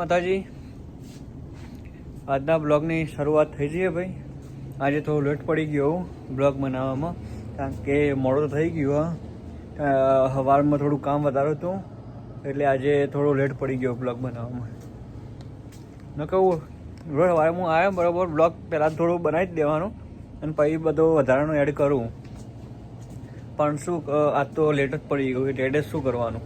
માતાજી. આજના બ્લોગની શરૂઆત થઈ જઈએ ભાઈ. આજે થોડું લેટ પડી ગયો બ્લોગ બનાવવામાં. કારણ કે મોડો તો થઈ ગયો સવારમાં થોડું કામ વધારે હતું, એટલે આજે થોડો લેટ પડી ગયો બ્લોગ બનાવવામાં. ન કહું, રોજ સવારે હું આવ્યો, બરાબર, બ્લોગ પહેલાં થોડું બનાવી જ દેવાનું, અને પછી બધો વધારાનો એડ કરું. પણ શું આજ તો લેટ જ પડી ગયું, એટલે શું કરવાનું?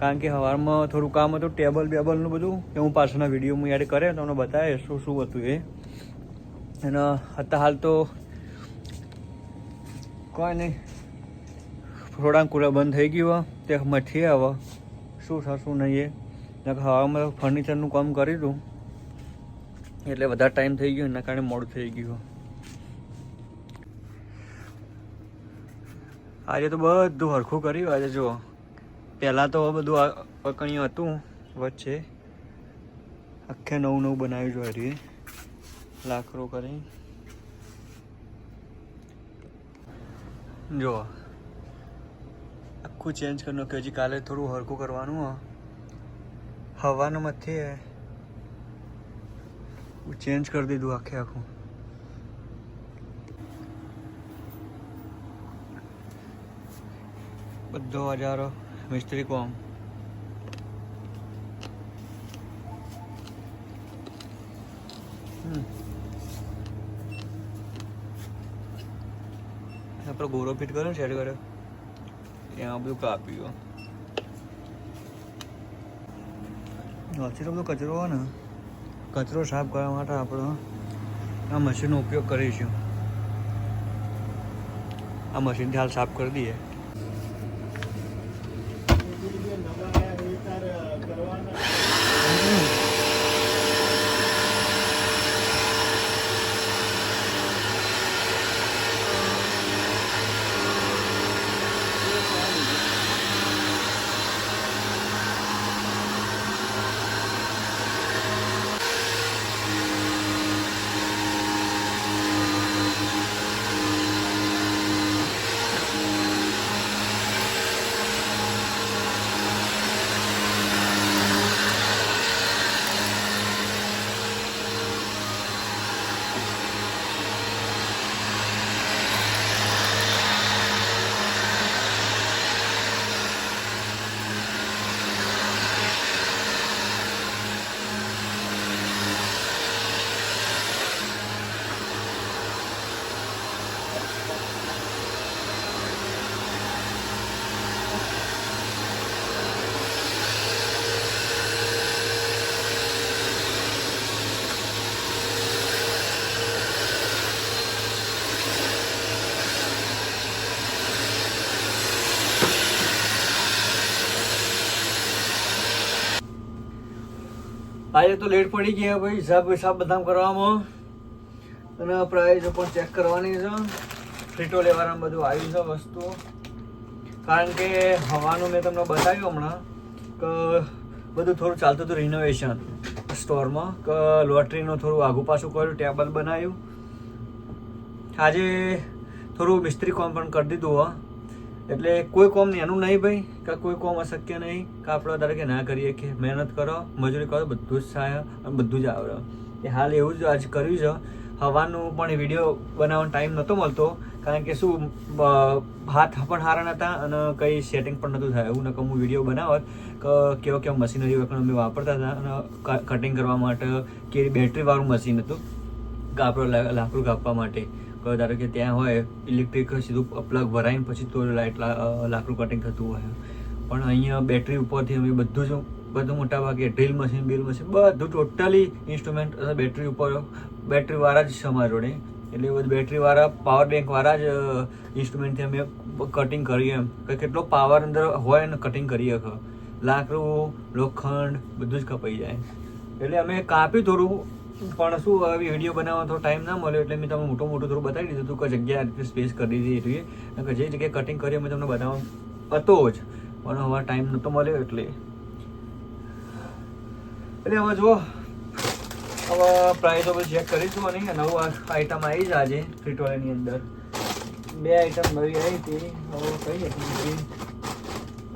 કારણ કે સવારમાં થોડું કામ હતું, ટેબલ બેબલનું બધું, એ હું પાછળના વીડિયો હું યાદ કરે, તમને બતાવે શું શું હતું એ. અને અત્યારે હાલ તો કોઈ નહીં. થોડા કુરા બંધ થઈ ગયું તે મઠીએ હવે. શું થશે શું નહીં એ. હવામાં ફર્નિચરનું કામ કર્યું દઉં. એટલે વધારે ટાઈમ થઈ ગયો, એના કારણે મોડું થઈ ગયું આજે તો બધું હરખું કર્યું, આજે જુઓ. પહેલાં તો બધું આ પકણ્યું હતું, વચ્ચે. આખે નવું નવું બનાવ્યું જોઈ હરી લાકરો કરી જો, આખું ચેન્જ કરી નાખ્યું. હજી કાલે થોડું હરકું કરવાનું હવાનું મથી ચેન્જ કરી દીધું આખે આખું. બધો હજારો. મિસ્ત્રી કોમ. આપણો ગોરો ફિટ કર્યો સેટ કર્યો? એમાં બધું કાપી ગયો. તો બધો કચરો હોય ને. કચરો સાફ કરવા માટે આપણે આ મશીનનો ઉપયોગ કરીશું. આ મશીનથી હાલ સાફ કરી દઈએ. આજે તો લેટ પડી ગયા ભાઈ, હિસાબ હિસાબ બધા કરવામાં. અને પ્રાઇઝ પણ ચેક કરવાની છે. ફ્રીટો લેવાના બધું આવ્યું છે વસ્તુ કારણ કે હવાનું મેં તમને બતાવ્યું હમણાં કે બધું થોડું ચાલતું હતું રિનોવેશન સ્ટોરમાં કે લોટરીનું થોડું આઘું પાછું કર્યું ટેબલ બનાવ્યું. આજે થોડું મિસ્ત્રી કામ પણ કરી દીધું હો. એટલે કોઈ કોમ એનું નહીં ભાઈ, કે કોઈ કોમ અશક્ય નહીં, કે આપણે દરેકે ના કરીએ, કે મહેનત કરો, મજૂરી કરો, બધું જ થાય અને બધું જ આવડે એ હાલ એવું જ આજ કર્યું છે. હવાનું પણ વીડિયો બનાવવાનો ટાઈમ નહોતો મળતો, કારણ કે શું હાથ પણ હારા નહોતા અને કંઈ સેટિંગ પણ નહોતું થાય. એવું નકમ હું વીડિયો બનાવત, કે, કેવો કેવો મશીનરી વખત અમે વાપરતા હતા અને કટિંગ કરવા માટે, કે બેટરીવાળું મશીન હતું કાપડો લાકડું કાપવા માટે. કે ધારો કે ત્યાં હોય ઇલેક્ટ્રિક સીધું પ્લગ ભરાઈને પછી તો લાઇટ લાકડું કટિંગ થતું હોય. પણ અહીંયા બેટરી ઉપરથી અમે બધું જ, બધું મોટા ભાગે ડ્રીલ મશીન બિલ મશીન બધું ટોટલી ઇન્સ્ટ્રુમેન્ટ બેટરી ઉપર બેટરીવાળા જ છે અમારા જોડે. એટલે બધું બેટરીવાળા પાવર બેંકવાળા જ ઇન્સ્ટ્રુમેન્ટથી અમે કટિંગ કરીએ એમ. કે કેટલો પાવર અંદર હોય ને કટિંગ કરીએ લાકડું, લોખંડ બધું જ કપાઈ જાય. એટલે અમે કાપ્યું થોડું પણ શું, હવે વીડિયો બનાવવા થોડો ટાઈમ ના મળ્યો એટલે મેં તમને મોટું મોટું થોડું બતાવી દીધું હતું કે જગ્યા સ્પેસ કરી દીધી એટલી કે જે જગ્યાએ કટિંગ કરી મેં તમને બનાવવા હતો જ. પણ હવે ટાઈમ નહોતો મળ્યો એટલે. એટલે હવે જુઓ, હવે પ્રાઇસો બધું ચેક કરીશું અને નવું આઈટમ આવી જ આજે ફ્રીટોલાની અંદર. બે આઈટમ નવી આવી હતી. હવે કઈ હતી?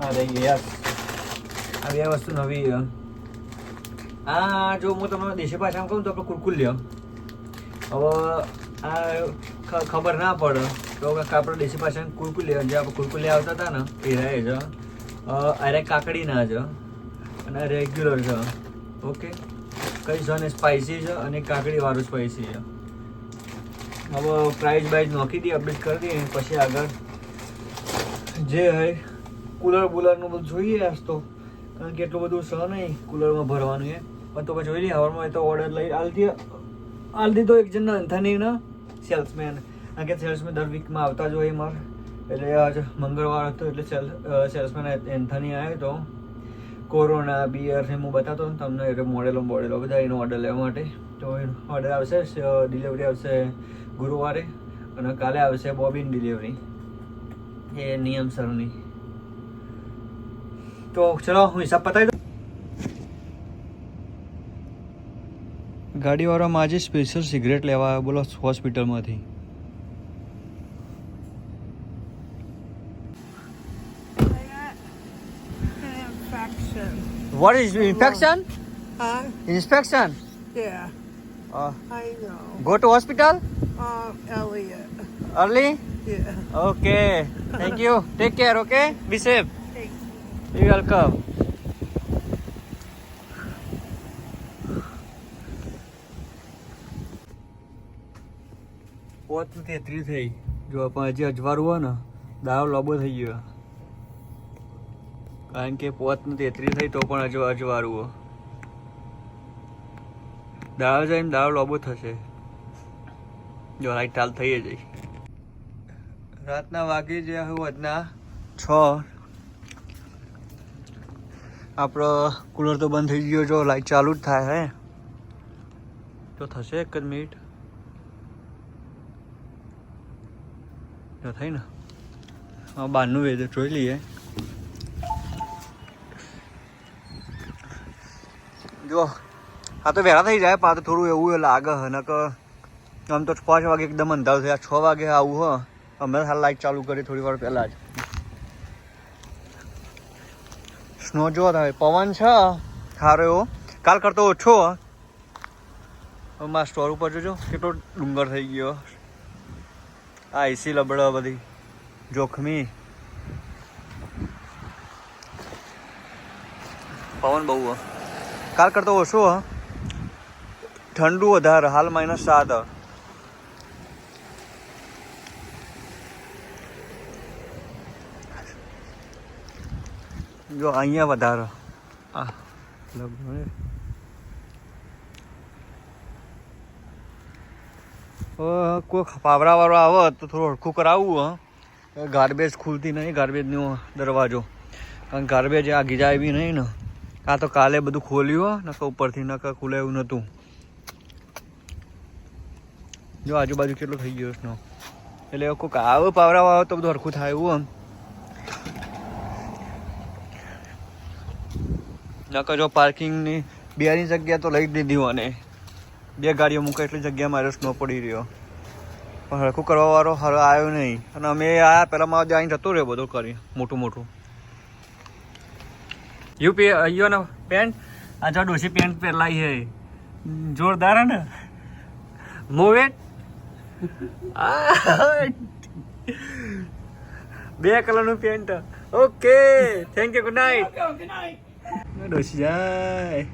આ રહી ગયા આ બે વસ્તુ નવી આ જો હું તમને દેશી ભાષામાં કહું તો આપણે કુરકુલ લ્યો. હવે આ ખબર ના પડે. તો આપણે દેશી ભાષામાં કુરકુલ લ્યો. જે આપણે કુરકુલ આવતા હતા ને, એ રહે છે અરે કાકડી ના છે અને રેગ્યુલર છે ઓકે કઈ છે ને સ્પાઇસી છે અને કાકડી વાળું સ્પાઇસી છે. હવે પ્રાઇસ બાઇઝ નોખી દઈએ અપડેટ કરી દઈએ, પછી આગળ. જે હોય કુલર બુલરનું બધું જોઈએ આજ તો. કારણ કે એટલું બધું છે નહીં કુલરમાં ભરવાનું એ. પણ તો પછી જોઈ લઈએ હવારમાં એ તો ઓર્ડર લઈ આલતી આલતી તો એક જણ અંથાની ને સેલ્સમેન કારણ કે સેલ્સમેન દર વીકમાં આવતા જ હોય મારે. એટલે આજ મંગળવાર હતો એટલે સેલ સેલ્સમેન એન્થાની આવ્યો તો. કોરોના બિયર હું બતાતો ને તમને એટલે મોડેલો મોડેલો બધા એનો ઓર્ડર લેવા માટે. તો એનો ઓર્ડર આવશે ડિલિવરી આવશે ગુરુવારે અને કાલે આવશે બોબિન ડિલિવરી એ નિયમસરની તો ચલો, હું હિસાબ પતાવી ગાડીવાળામાં આજે સ્પેશિયલ સિગરેટ લેવા આવ્યો બોલો હોસ્પિટલમાંથી I got an infection. What is infection Huh? Inspection Yeah, I know. Go to hospital Um, Elliot. Early Yeah. Okay thank you take care okay be safe Hey, you welcome પોત તેત્રી થઈ જો પણ હજી અજવાળું હોય ને, દાવ લોબો થઈ ગયો. કારણ કે પોત તેત્રી થઈ તો પણ હજુ અજવાળું હોય. દાળ જાય દાળ લોબો થશે. જો લાઈટ ચાલ થઈ જઈ રાતના વાગી જે હું છ. આપણો કુલર તો બંધ થઈ ગયો જો, લાઈટ ચાલુ જ થાય હે. તો થશે એક જ મિનિટ. તો થઈ ને હા બહારનું વેધર જોઈ લઈએ જો આ તો વહેલા થઈ જાય પણ આ તો થોડું એવું લાગે હે નકર આમ તો પાંચ વાગે એકદમ અંધારું થયા છ વાગે આવું હ અમે હાલ લાઈટ ચાલુ કરી થોડી વાર પહેલા જ સ્નો જો થાય પવન છે સારો એવો કાલ કરતો ઓછો હ. હવે મારા સ્ટોર ઉપર જોજો કેટલો ડુંગર થઈ ગયો આ એસી લબડો બધી. જોખમી. પવન બહુ. કાલ કરતો ઓછો ઠંડુ વધારે, હાલ માઇનસ સાત. જો અહીંયા વધારે. આ લગભગ હવે કોઈ પાવરાવાળો આવે તો થોડું હરખું કરાવવું ગાર્બેજ ખુલતી નહીં, ગાર્બેજનો દરવાજો. કારણ ગાર્બેજ આગી જાય બી નહીં ને. કાં તો કાલે બધું ખોલ્યું, હો. નકર ઉપરથી નકા ખુલે એવું નહોતું જો આજુબાજુ કેટલું થઈ ગયો સ્નો એટલે કોઈક આવે પાવરાવાળો આવે તો બધું હરખું થાય એવું આમ નકર જો પાર્કિંગની બિયારી જગ્યા તો લઈ દીધી મને બે ગાડીઓ મૂકે એટલી જગ્યા મારે સ્નો પડી રહ્યો. પણ હરખું કરવા વાળો હર આવ્યો નહીં. અને અમે આયા પહેલાં મારા જઈને જતો રહ્યો બધું કરી મોટું મોટું. યુ પે ને પેન્ટ આ જો ડોસી પેન્ટ પહેરલાઈ હે. જોરદાર હે ને? ઇટ બે કલરનું pant. Okay thank you good night. ડોસી જાય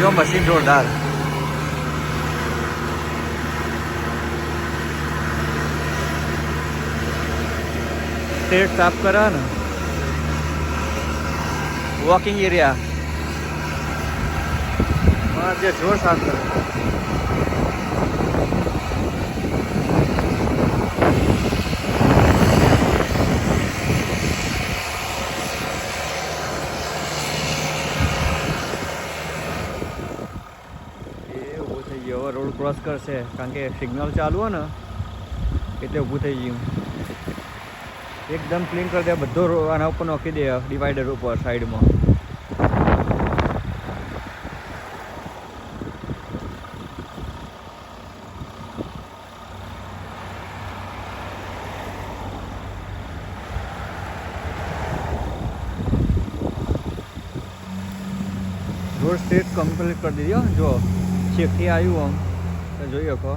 જો મશીન જોરદાર. સ્ટેટ સાફ કરે ને વોકિંગ એરિયા જે જોર સાફ કરે. જે હવે રોડ ક્રોસ કરશે. કારણ કે સિગ્નલ ચાલુ હોય ને, એટલે ઊભું થઈ ગયું. એકદમ ક્લીન કરી દે, બધો આના ઉપર નાખી દે ડિવાઈડર ઉપર સાઈડમાં રોડ સ્ટેટ કમ્પ્લીટ કરી દીધી જો ચેકથી આવ્યું આમ. તો જોઈ શકો.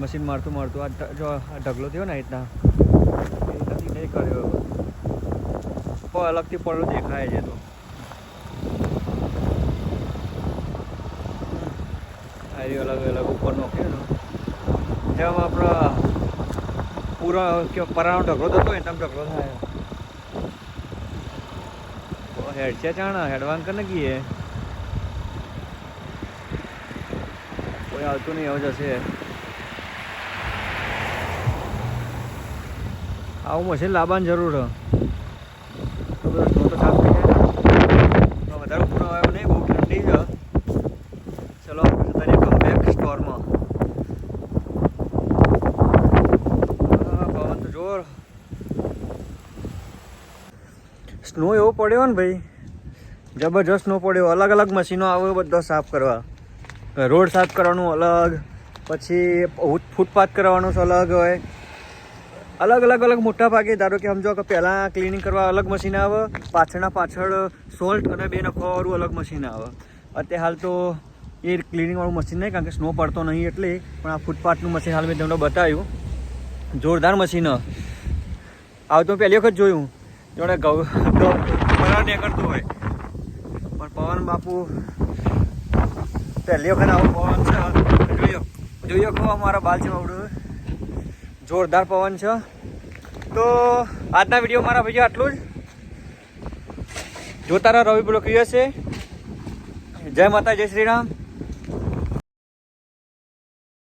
મશીન મારતું મારતું આ જો આ ઢગલો થયો ને રીતના નહીં કર્યો પણ અલગથી પડો દેખાય છે તો. આ રહ્યું અલગ અલગ ઉપર કે ને. જેમ આપણા પૂરો કે પરાનો ઢગલો થતો હોય તેમ ઢગલો થાય. હેડ છે ચાણા હેડવાન કર નકીએ કોઈ નહીં હવે જશે આવું મશીન લાવવાની જરૂર વધારે પૂરો આવ્યો નહીં, બહુ ઠંડી છે. ચલો, આપણે જતા રહીએ તો જોર. સ્નો એવો પડ્યો ને ભાઈ. જબરજસ્ત સ્નો પડ્યો. અલગ અલગ મશીનો આવે, બધો સાફ કરવા. રોડ સાફ કરવાનું અલગ, પછી ફૂટપાથ કરવાનું અલગ હોય. અલગ અલગ અલગ મોટા ભાગે, ધારો કે સમજો કે પહેલાં ક્લિનિંગ કરવા અલગ મશીન આવે, પાછળના પાછળ સોલ્ટ અને બે નખવાવાળું અલગ મશીન આવે. અત્યારે હાલ તો એ ક્લિનિંગવાળું મશીન નહીં, કારણ કે સ્નો પડતો નહીં એટલે, પણ આ ફૂટપાથનું મશીન હાલ મેં તમને બતાવ્યું. જોરદાર મશીન. આવું તો પહેલી વખત જોયું. જોડે ગૌ કરતું હોય. પણ પવન બાપુ પહેલી વખત આવો પવન છે. જોયો જોયો કહો અમારા બાલ છે જોરદાર પવન છે. તો આજના વીડિયો મારા ભાઈઓ આટલું જ. જોતા રહો રવિ બ્લોક છે જય માતા, જય શ્રી રામ.